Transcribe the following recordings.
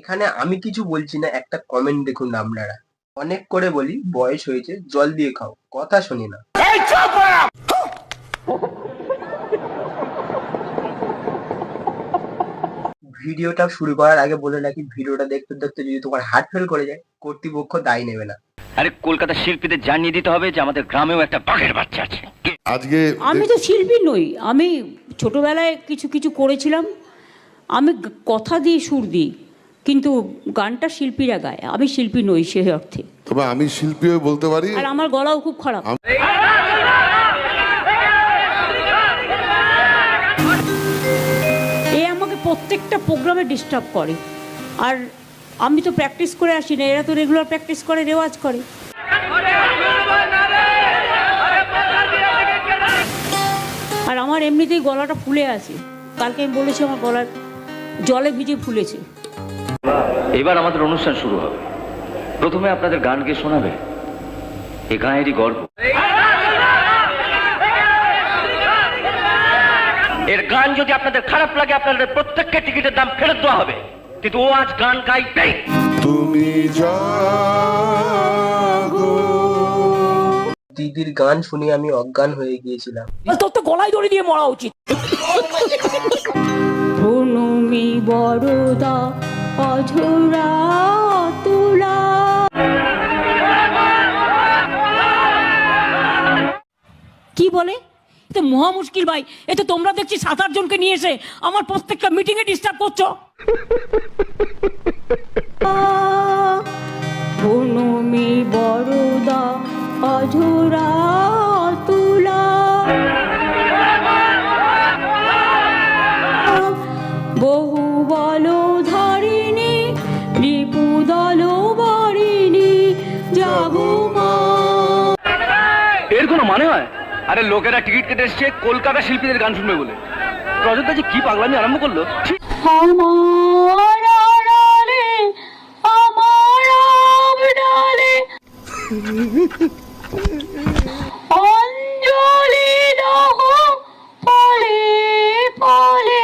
এখানে আমি কিছু বলছি না একটা কমেন্ট দেখুন আপনারা। অনেক করে বলি বয়স হয়েছে জল দিয়ে খাও কথা শুনি না। ভিডিওটা শুরু করার আগে বলে রাখি ভিডিওটা দেখতে দেখতে যদি তোমার হার্ট ফেল করে যায় কর্তৃপক্ষ দায়ী নেবে না। আরে কলকাতা শিল্পীদের জানিয়ে দিতে হবে যে আমাদের গ্রামেও একটা বাঘের বাচ্চা আছে। আজকে আমি তো শিল্পী নই আমি ছোটবেলায় কিছু কিছু করেছিলাম আমি কথা দিয়ে সুর দিই। কিন্তু গানটা শিল্পীরা গায় আমি শিল্পী নই সে অর্থে। তবে আমি শিল্পী হয়ে বলতে পারি আর আমার গলাও খুব খারাপ। এ আমাকে প্রত্যেকটা প্রোগ্রামে ডিস্টার্ব করে। আর আমি তো প্র্যাকটিস করে আসি না এরা তো রেগুলার প্র্যাকটিস করে রেওয়াজ করে। আর আমার এমনিতেই গলাটা ফুলে আছে। কালকে আমি বলেছি আমার গলার জলে ভিজে ফুলেছে। এবার আমাদের অনুষ্ঠান শুরু হবে। প্রথমে আপনাদের গান গেয়ে শোনাবে? এ গাঁয়েরই গর্ব। এর গান যদি আপনাদের খারাপ লাগে আপনাদের প্রত্যেককে টিকিটের দাম ফেরত দেওয়া হবে। কিন্তু ও আজ গান গাইবেই। তুমি জাগো। দিদির গান শুনে আমি অজ্ঞান হয়ে গিয়েছিলাম। তোর তো গলায় দড়ি দিয়ে মরা উচিত। প্রণমি বড়দা অঝরা তুলা কি বলে? তো মহা মুশকিল ভাই। এ তো তোমরা দেখছি সাত আট জনকে নিয়ে এসে আমার প্রত্যেকটা মিটিং এ ডিস্টার্ব করছ বড়দা অঝরা মানে হয় আরে লোকেরা টিকিট কেটে এসছে কলকাতা শিল্পীদের গান শুনবে বলে রজতদা যে কি পাগলামি আরম্ভ করলো ছি! আমার আড়ালে আমার আবডালে অঞ্জলি দহ পলে পলে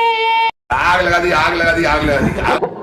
आग लगा दी आग लगा दी आग लगा दी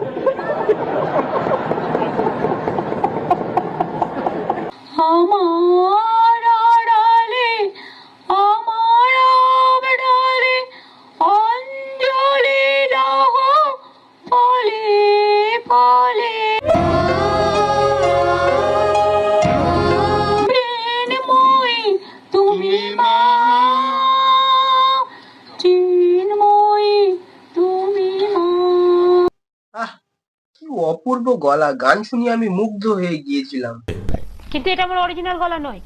অপূর্ব গলা গান শুনিয়ে আমি মুগ্ধ হয়ে গিয়েছিলাম। কিন্তু এটা আমার অরিজিনাল গলা নয়।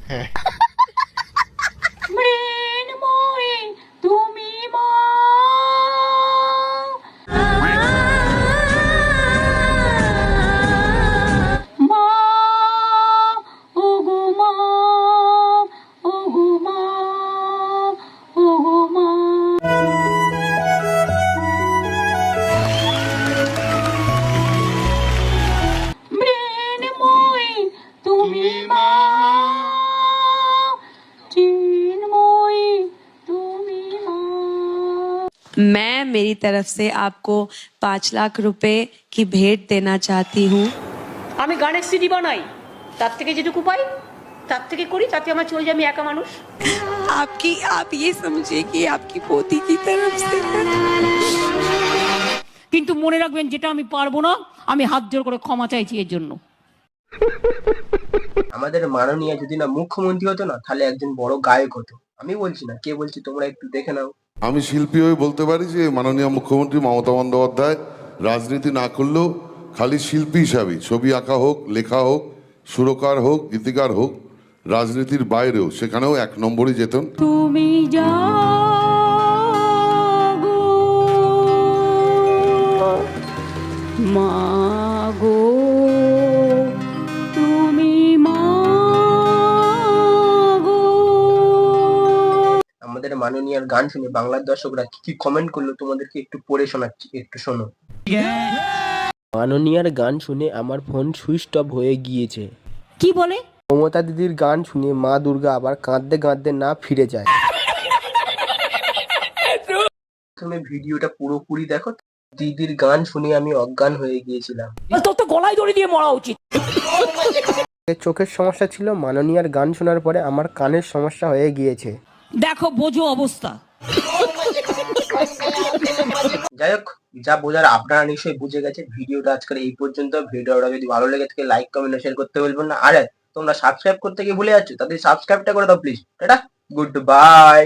मैं मेरी तरफ से आपको पाँच लाख रुपए की भेंट देना चाहती हूँ আমি গানের সিডি বানাই তার থেকে যেটুকু পাই তার থেকে করি তাতে আমার চলে যায় আমি একা মানুষ आपकी आप ये समझिए कि आपकी पोती की तरफ से কিন্তু মনে রাখবেন যেটা আমি পারবো না আমি হাত জোর করে ক্ষমা চাইছি এর জন্য আমাদের মাননীয় যদি না মুখ্যমন্ত্রী হতো না তাহলে একজন বড় গায়ক হতো আমি বলছি না কে বলছি তোমরা একটু দেখে নাও আমি শিল্পী হয়ে বলতে পারি যে মাননীয় মুখ্যমন্ত্রী মমতা বন্দ্যোপাধ্যায় রাজনীতি না করলেও খালি শিল্পী হিসাবে ছবি আঁকা হোক, লেখা হোক, সুরকার হোক, গীতিকার হোক, রাজনীতির বাইরেও সেখানেও এক নম্বরই যেতেন। তুমি মাগো মাননীয়ার গান শুনে বাংলার দর্শকরা কি কি কমেন্ট করল তোমাদেরকে একটু পড়ে শোনাচ্ছি একটু শোনো। মাননীয়ার গান শুনে আমার ফোন সুইচ অফ হয়ে গিয়েছে। কি বলে? মমতা দিদির গান শুনে মা দুর্গা আবার কাঁদতে কাঁদতে না ফিরে যায়। তুমি ভিডিওটা পুরোপুরি দেখো দিদির গান শুনে আমি অজ্ঞান হয়ে গিয়েছিলাম। তোর তো গলায় দড়ি দিয়ে মরা উচিত। চোখের সমস্যা ছিল মাননীয়ার গান শোনার পরে আমার কানের সমস্যা হয়ে গিয়েছে। দেখো, বোঝো অবস্থা। যাই হোক যা বোঝার আপনারা নিশ্চয়ই বুঝে গেছে ভিডিওটা আজকাল এই পর্যন্ত। ভিডিওটা যদি ভালো লেগে থাকে লাইক কমেন্ট শেয়ার করতে বলবেন না। আর তোমরা সাবস্ক্রাইব করতে গিয়ে ভুলে যাচ্ছ, তাদের সাবস্ক্রাইবটা করে দাও প্লিজ টাটা গুড বাই